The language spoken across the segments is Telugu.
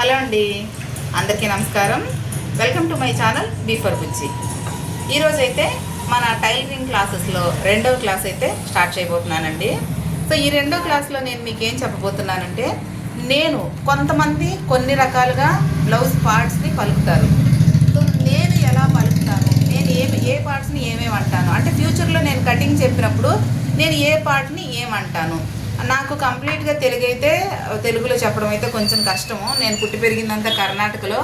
హలో అండి. అందరికీ నమస్కారం. వెల్కమ్ టు మై ఛానల్ బీఫర్ బుజ్జి ఈరోజు అయితే మన టైలరింగ్ క్లాసెస్లో రెండవ క్లాస్ అయితే స్టార్ట్ చేయబోతున్నానండి. సో ఈ రెండో క్లాస్లో నేను మీకు ఏం చెప్పబోతున్నానంటే నేను కొంతమంది కొన్ని రకాలుగా బ్లౌజ్ పార్ట్స్ని పలుకుతారు. సో నేను ఎలా పలుకుతాను? నేను ఏమి ఏ పార్ట్స్ని ఏమేమి అంటాను అంటే ఫ్యూచర్లో నేను కటింగ్ చెప్పినప్పుడు నేను ఏ పార్ట్ని ఏమంటాను? నాకు కంప్లీట్గా తెలుగు అయితే తెలుగులో చెప్పడం అయితే కొంచెం కష్టము. నేను పుట్టి పెరిగిందంతా కర్ణాటకలో.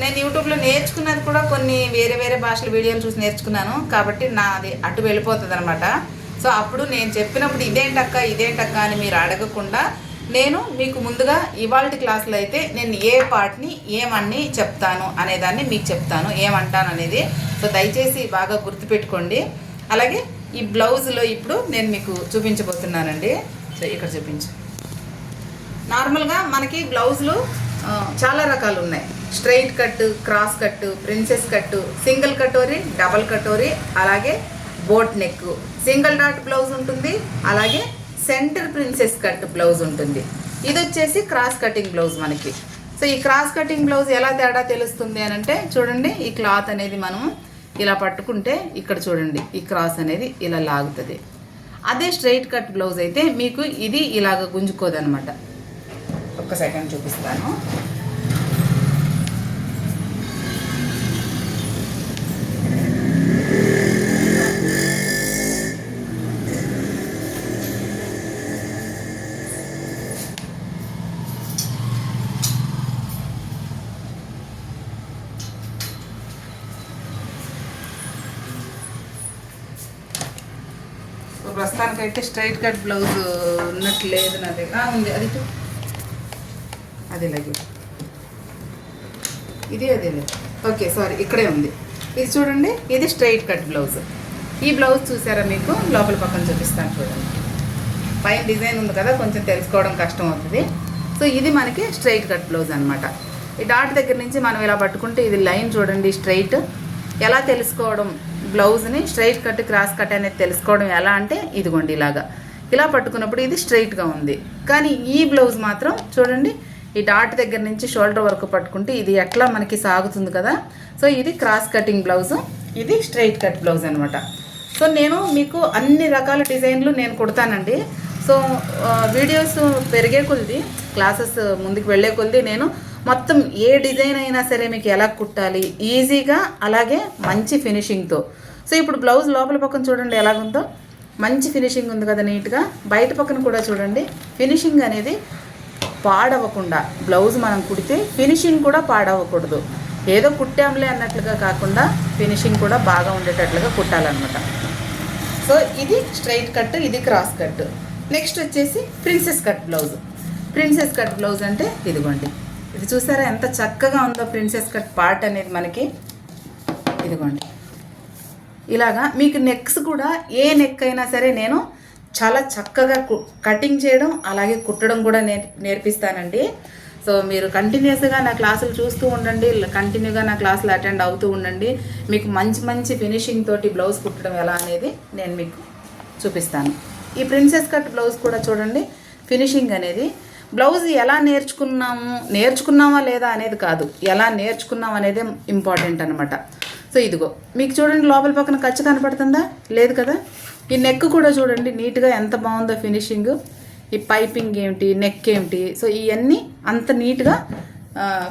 నేను యూట్యూబ్లో నేర్చుకున్నది కూడా కొన్ని వేరే వేరే భాషల వీడియోలు చూసి నేర్చుకున్నాను. కాబట్టి నాది అటు వెళ్ళిపోతుంది అనమాట సో అప్పుడు నేను చెప్పినప్పుడు ఇదేంటక్క ఇదేంటక్క అని మీరు అడగకుండా నేను మీకు ముందుగా ఇవాళ క్లాసులో అయితే నేను ఏ పార్ట్ని ఏమని చెప్తాను అనేదాన్ని మీకు చెప్తాను. ఏమంటాను అనేది. సో దయచేసి బాగా గుర్తుపెట్టుకోండి. అలాగే ఈ బ్లౌజ్లో ఇప్పుడు నేను మీకు చూపించబోతున్నానండి. సో ఇక్కడ చూపించు. నార్మల్గా మనకి బ్లౌజులు చాలా రకాలు ఉన్నాయి. Straight cut cross cut princess cut single katori double katori అలాగే బోట్ నెక్ సింగిల్ డాట్ బ్లౌజ్ ఉంటుంది అలాగే సెంటర్ ప్రిన్సెస్ కట్ బ్లౌజ్ ఉంటుంది. ఇది వచ్చేసి క్రాస్ కటింగ్ బ్లౌజ్ మనకి. సో ఈ క్రాస్ కటింగ్ బ్లౌజ్ ఎలా తేడా తెలుస్తుంది అని అంటే చూడండి ఈ క్లాత్ అనేది మనం ఇలా పట్టుకుంటే ఇక్కడ చూడండి ఈ క్రాస్ అనేది ఇలా లాగుతుంది. అదే స్ట్రైట్ కట్ బ్లౌజ్ అయితే మీకు ఇది ఇలాగ గుంజుకోదనమాట ఒక్క సెకండ్ చూపిస్తాను. ప్రస్తుతానికైతే స్ట్రైట్ కట్ బ్లౌజ్ ఉన్నట్టు లేదు నా దగ్గర ఉంది. అది అది లేదు ఇది అదే లేదు ఓకే సారీ ఇక్కడే ఉంది. ఇది చూడండి ఇది స్ట్రైట్ కట్ బ్లౌజ్. ఈ బ్లౌజ్ చూసారా మీకు? లోపల పక్కన చూపిస్తాను చూడండి. పైన డిజైన్ ఉంది కదా కొంచెం తెలుసుకోవడం కష్టం అవుతుంది. సో ఇది మనకి స్ట్రైట్ కట్ బ్లౌజ్ అనమాట ఈ డాట్ దగ్గర నుంచి మనం ఇలా పట్టుకుంటే ఇది లైన్ చూడండి స్ట్రైట్. ఎలా తెలుసుకోవడం? బ్లౌజ్ని స్ట్రైట్ కట్ క్రాస్ కట్ అనేది తెలుసుకోవడం ఎలా అంటే ఇదిగోండి ఇలాగా. ఇలా పట్టుకున్నప్పుడు ఇది స్ట్రైట్గా ఉంది. కానీ ఈ బ్లౌజ్ మాత్రం చూడండి ఈ డాట్ దగ్గర నుంచి షోల్డర్ వరకు పట్టుకుంటే ఇది ఎట్లా మనకి సాగుతుంది కదా. సో ఇది క్రాస్ కటింగ్ బ్లౌజ్ ఇది స్ట్రైట్ కట్ బ్లౌజ్ అనమాట సో నేను మీకు అన్ని రకాల డిజైన్లు నేను కుడతానండి. సో వీడియోస్ పెరిగే కొద్ది క్లాసెస్ ముందుకు వెళ్ళే కొద్ది నేను మొత్తం ఏ డిజైన్ అయినా సరే మీకు ఎలా కుట్టాలి ఈజీగా అలాగే మంచి ఫినిషింగ్తో సో ఇప్పుడు బ్లౌజ్ లోపల పక్కన చూడండి ఎలాగుందో. మంచి ఫినిషింగ్ ఉంది కదా నీట్గా. బయట పక్కన కూడా చూడండి. ఫినిషింగ్ అనేది పాడవకుండా బ్లౌజ్ మనం కుడితే ఫినిషింగ్ కూడా పాడవకూడదు. ఏదో కుట్టాంలే అన్నట్లుగా కాకుండా ఫినిషింగ్ కూడా బాగా ఉండేటట్లుగా కుట్టాలన్నమాట. సో ఇది స్ట్రైట్ కట్ ఇది క్రాస్ కట్ నెక్స్ట్ వచ్చేసి princess cut blouse princess cut blouse అంటే ఇదిగోండి. ఇది చూసారా? ఎంత చక్కగా ఉందో ప్రిన్సెస్ కట్ పార్ట్ అనేది మనకి. ఇదిగోండి. ఇలాగా మీకు నెక్స్ కూడా ఏ నెక్ అయినా సరే నేను చాలా చక్కగా కటింగ్ చేయడం అలాగే కుట్టడం కూడా నేర్పిస్తానండి. సో మీరు కంటిన్యూస్గా నా క్లాసులు చూస్తూ ఉండండి కంటిన్యూగా నా క్లాసులు అటెండ్ అవుతూ ఉండండి. మీకు మంచి మంచి ఫినిషింగ్ తోటి బ్లౌజ్ కుట్టడం ఎలా అనేది నేను మీకు చూపిస్తాను. ఈ ప్రిన్సెస్ కట్ బ్లౌజ్ కూడా చూడండి ఫినిషింగ్ అనేది బ్లౌజ్ ఎలా నేర్చుకున్నాము నేర్చుకున్నామా లేదా అనేది కాదు. ఎలా నేర్చుకున్నాం అనేది ఇంపార్టెంట్ అనమాట సో ఇదిగో మీకు చూడండి లోపల పక్కన ఖర్చు కనపడుతుందా? లేదు కదా? ఈ నెక్ కూడా చూడండి నీట్గా ఎంత బాగుందో ఫినిషింగ్ ఈ పైపింగ్ ఏమిటి నెక్ ఏమిటి. సో ఇవన్నీ అంత నీట్గా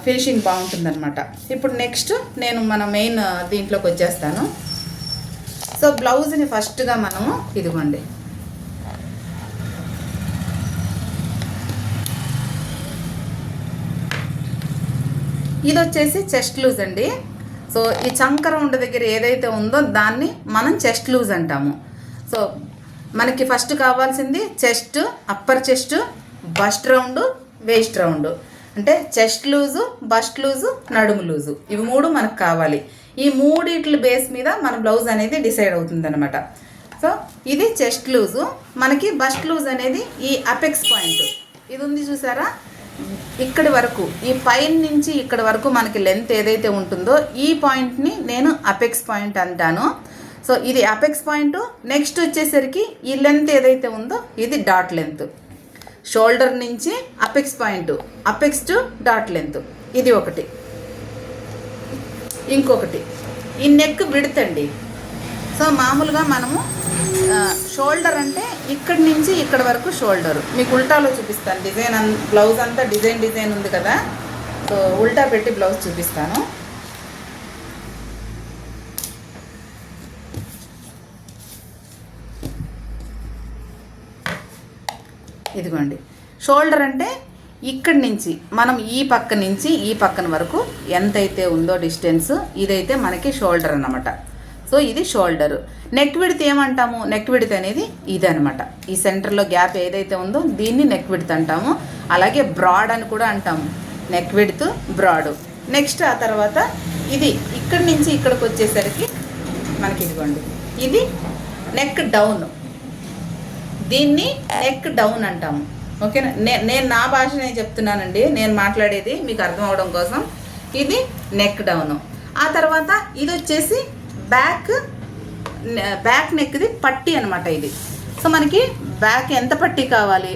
ఫినిషింగ్ బాగుంటుందన్నమాట. ఇప్పుడు నెక్స్ట్ నేను మన మెయిన్ దీంట్లోకి వచ్చేస్తాను. సో బ్లౌజ్ని ఫస్ట్గా మనము ఇదిగోండి ఇది వచ్చేసి చెస్ట్ లూజ్ అండి. సో ఈ చంకర ఉండ దగ్గర ఏదైతే ఉందో దాన్ని మనం చెస్ట్ లూజ్ అంటాము. సో మనకి ఫస్ట్ కావాల్సింది chest upper chest bust round waist round. అంటే చెస్ట్ లూజు బస్ట్ లూజు నడుము లూజు. ఇవి మూడు మనకు కావాలి. ఈ మూడిట్ల బేస్ మీద మన బ్లౌజ్ అనేది డిసైడ్ అవుతుంది సో ఇది చెస్ట్ లూజు. మనకి బస్ట్ లూజ్ అనేది ఈ అపెక్స్ పాయింట్. ఇది ఉంది చూసారా? ఇక్కడి వరకు ఈ పైన నుంచి ఇక్కడి వరకు మనకి లెంత్ ఏదైతే ఉంటుందో ఈ పాయింట్ని నేను అపెక్స్ పాయింట్ అంటాను. సో ఇది అపెక్స్ పాయింట్ నెక్స్ట్ వచ్చేసరికి ఈ లెంత్ ఏదైతే ఉందో ఇది డాట్ లెంత్ షోల్డర్ నుంచి అపెక్స్ పాయింట్ అపెక్స్ టు డాట్ లెంత్ ఇది ఒకటి. ఇంకొకటి. ఈ నెక్ విడతండి సో మామూలుగా మనము షోల్డర్ అంటే ఇక్కడి నుంచి ఇక్కడ వరకు షోల్డర్. మీకు ఉల్టాలో చూపిస్తాను. డిజైన్ అన్ బ్లౌజ్ అంతా డిజైన్ డిజైన్ ఉంది కదా? సో ఉల్టా పెట్టి బ్లౌజ్ చూపిస్తాను. ఇదిగోండి. షోల్డర్ అంటే ఇక్కడి నుంచి మనం ఈ పక్క నుంచి ఈ పక్కన వరకు ఎంతైతే ఉందో డిస్టెన్స్ ఇదైతే మనకి షోల్డర్ అన్నమాట. సో ఇది షోల్డర్. నెక్ విడత్ ఏమంటాము? నెక్ విడత్ అనేది ఇది అనమాట ఈ సెంటర్లో గ్యాప్ ఏదైతే ఉందో దీన్ని నెక్ విడత్ అంటాము. అలాగే బ్రాడ్ అని కూడా అంటాము. Neck width broad. నెక్స్ట్ ఆ తర్వాత ఇది ఇక్కడి నుంచి ఇక్కడికి వచ్చేసరికి మనకి ఇదిగోండి. ఇది నెక్ డౌన్. దీన్ని నెక్ డౌన్ అంటాము. ఓకేనా? నే నేను నా భాషనే చెప్తున్నానండి. నేను మాట్లాడేది మీకు అర్థం అవడం కోసం. ఇది నెక్ డౌన్. ఆ తర్వాత ఇది వచ్చేసి బ్యాక్ బ్యాక్ నెక్ది పట్టి అనమాట ఇది. సో మనకి బ్యాక్ ఎంత పట్టి కావాలి?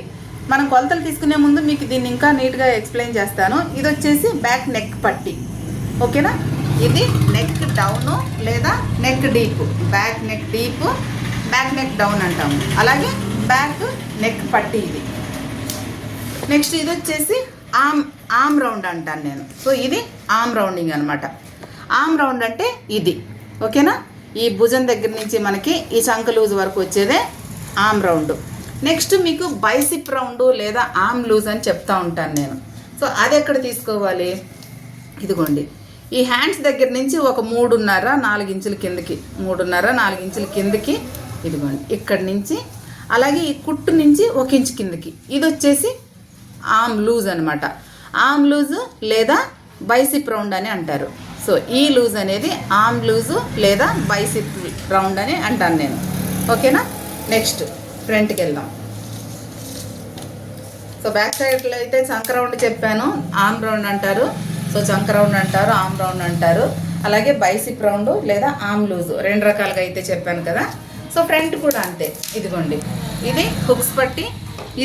మనం కొలతలు తీసుకునే ముందు మీకు దీన్ని ఇంకా నీట్గా ఎక్స్ప్లెయిన్ చేస్తాను. ఇది వచ్చేసి బ్యాక్ నెక్ పట్టి. ఓకేనా? ఇది నెక్ డౌను లేదా neck deep. Back neck deep back neck down అంటాము అలాగే బ్యాక్ నెక్ పట్టి ఇది. నెక్స్ట్ ఇది వచ్చేసి ఆమ్ ఆమ్ రౌండ్ అంటాను నేను. సో ఇది ఆమ్ రౌండింగ్ అనమాట ఆమ్ రౌండ్ అంటే ఇది. ఓకేనా? ఈ భుజం దగ్గర నుంచి మనకి ఈ చంక లూజ్ వరకు వచ్చేదే ఆమ్ రౌండ్. నెక్స్ట్ మీకు బైసిప్ రౌండ్ లేదా ఆమ్ లూజ్ అని చెప్తా ఉంటాను నేను. సో అది ఎక్కడ తీసుకోవాలి? ఇదిగోండి. ఈ హ్యాండ్స్ దగ్గర నుంచి ఒక మూడున్నర నాలుగు ఇంచుల కిందకి మూడున్నర నాలుగు ఇంచుల కిందకి ఇదిగోండి ఇక్కడి నుంచి అలాగే ఈ కుట్టు నుంచి ఒక ఇంచు కిందకి. ఇది వచ్చేసి ఆమ్ లూజ్ అనమాట ఆమ్ లూజ్ లేదా బైసిప్ రౌండ్ అని అంటారు. సో ఈ లూజ్ అనేది ఆమ్ లూజు లేదా బైసిప్ రౌండ్ అని అంటాను నేను. ఓకేనా? నెక్స్ట్ ఫ్రంట్కి వెళ్దాం సో బ్యాక్ సైడ్లో అయితే చంక రౌండ్ చెప్పాను ఆమ్ రౌండ్ అంటారు. సో చంక రౌండ్ అంటారు ఆమ్ రౌండ్ అంటారు. అలాగే బైసిప్ రౌండ్ లేదా ఆమ్ లూజు రెండు రకాలుగా అయితే చెప్పాను కదా. సో ఫ్రంట్ కూడా అంతే ఇదిగోండి. ఇది హుక్స్ పట్టి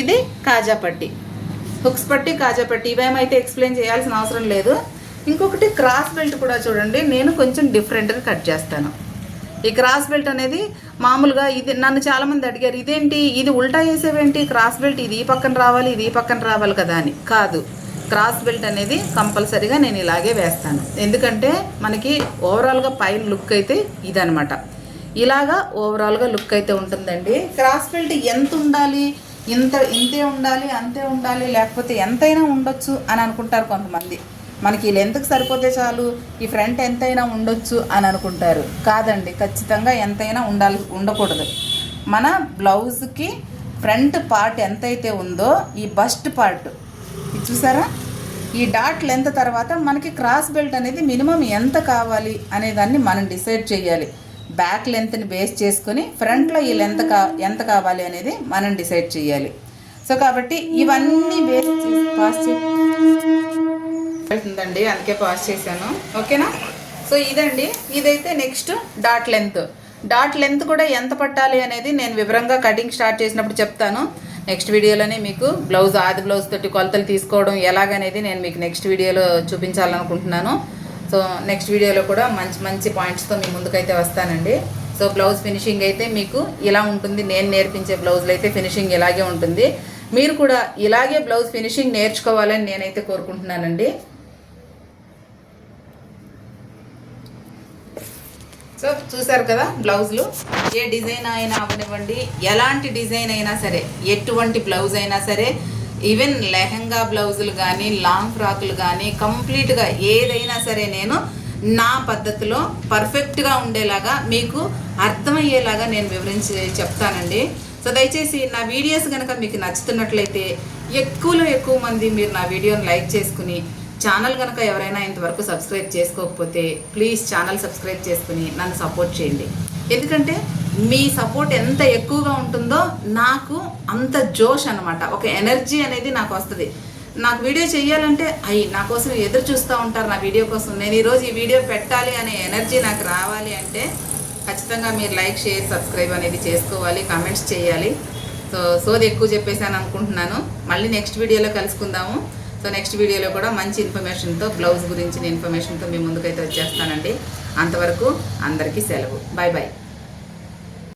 ఇది కాజా పట్టి. హుక్స్ పట్టి కాజా పట్టి ఇవేమైతే ఎక్స్ప్లెయిన్ చేయాల్సిన అవసరం లేదు. ఇంకొకటి క్రాస్ బెల్ట్ కూడా చూడండి. నేను కొంచెం డిఫరెంట్గా కట్ చేస్తాను. ఈ క్రాస్ బెల్ట్ అనేది మామూలుగా ఇది నన్ను చాలామంది అడిగారు ఇదేంటి? ఇది ఉల్టా వేసేవేంటి? క్రాస్ బెల్ట్ ఇది ఈ పక్కన రావాలి ఇది ఈ పక్కన రావాలి కదా అని. కాదు. క్రాస్ బెల్ట్ అనేది కంపల్సరీగా నేను ఇలాగే వేస్తాను. ఎందుకంటే మనకి ఓవరాల్గా పైన లుక్ అయితే ఇదనమాట ఇలాగా ఓవరాల్గా లుక్ అయితే ఉంటుందండి. క్రాస్ బెల్ట్ ఎంత ఉండాలి? ఇంత ఇంతే ఉండాలి అంతే ఉండాలి లేకపోతే ఎంతైనా ఉండొచ్చు అని అనుకుంటారు కొంతమంది. మనకి ఈ లెంత్కి సరిపోతే చాలు ఈ ఫ్రంట్ ఎంతైనా ఉండొచ్చు అని అనుకుంటారు. కాదండి ఖచ్చితంగా ఎంతైనా ఉండాలి ఉండకూడదు. మన బ్లౌజ్కి ఫ్రంట్ పార్ట్ ఎంతైతే ఉందో ఈ బస్ట్ పార్ట్ ఇది చూసారా? ఈ డాట్ లెంత్ తర్వాత మనకి క్రాస్ బెల్ట్ అనేది మినిమం ఎంత కావాలి అనే దాన్ని మనం డిసైడ్ చేయాలి. బ్యాక్ లెంత్ని బేస్ చేసుకొని ఫ్రంట్లో ఈ లెంత్ కా ఎంత కావాలి అనేది మనం డిసైడ్ చేయాలి. సో కాబట్టి ఇవన్నీ బేస్ చేసి పాస్ చే వెళ్తుందండి అందుకే పాస్ చేశాను. ఓకేనా? సో ఇదండి ఇదైతే next dot length dot length కూడా ఎంత పట్టాలి అనేది నేను వివరంగా కటింగ్ స్టార్ట్ చేసినప్పుడు చెప్తాను. నెక్స్ట్ వీడియోలోనే మీకు బ్లౌజ్ ఆది బ్లౌజ్ తోటి కొలతలు తీసుకోవడం ఎలాగనేది నేను మీకు నెక్స్ట్ వీడియోలో చూపించాలనుకుంటున్నాను. సో నెక్స్ట్ వీడియోలో కూడా మంచి మంచి పాయింట్స్తో మీ ముందుకైతే వస్తానండి. సో బ్లౌజ్ ఫినిషింగ్ అయితే మీకు ఇలా ఉంటుంది. నేను నేర్పించే బ్లౌజ్లో అయితే ఫినిషింగ్ ఇలాగే ఉంటుంది. మీరు కూడా ఇలాగే బ్లౌజ్ ఫినిషింగ్ నేర్చుకోవాలని నేనైతే కోరుకుంటున్నానండి. సో చూసారు కదా బ్లౌజులు. ఏ డిజైన్ అయినా అవనివ్వండి. ఎలాంటి డిజైన్ అయినా సరే ఎటువంటి బ్లౌజ్ అయినా సరే ఈవెన్ లెహంగా బ్లౌజులు కానీ లాంగ్ ఫ్రాకులు కానీ కంప్లీట్గా ఏదైనా సరే నేను నా పద్ధతిలో పర్ఫెక్ట్గా ఉండేలాగా మీకు అర్థమయ్యేలాగా నేను వివరించి చెప్తానండి. సో దయచేసి నా వీడియోస్ కనుక మీకు నచ్చుతున్నట్లయితే ఎక్కువలో ఎక్కువ మంది మీరు నా వీడియోని లైక్ చేసుకుని ఛానల్ కనుక ఎవరైనా ఇంతవరకు సబ్స్క్రైబ్ చేసుకోకపోతే ప్లీజ్ ఛానల్ సబ్స్క్రైబ్ చేసుకుని నన్ను సపోర్ట్ చేయండి. ఎందుకంటే మీ సపోర్ట్ ఎంత ఎక్కువగా ఉంటుందో నాకు అంత జోష్ అనమాట ఒక ఎనర్జీ అనేది నాకు వస్తుంది. నాకు వీడియో చేయాలంటే అయ్యి నా కోసం ఎదురు చూస్తూ ఉంటారు నా వీడియో కోసం. నేను ఈరోజు ఈ వీడియో పెట్టాలి అనే ఎనర్జీ నాకు రావాలి అంటే ఖచ్చితంగా మీరు లైక్ షేర్ సబ్స్క్రైబ్ అనేది చేసుకోవాలి కామెంట్స్ చేయాలి సో సోది ఎక్కువ చెప్పేసాను అనుకుంటున్నాను. మళ్ళీ నెక్స్ట్ వీడియోలో కలుసుకుందాము. సో నెక్స్ట్ వీడియోలో కూడా మంచి ఇన్ఫర్మేషన్తో బ్లౌజ్ గురించిన ఇన్ఫర్మేషన్తో మీ ముందుకైతే వచ్చేస్తానండి. అంతవరకు అందరికీ సెలవు. Bye bye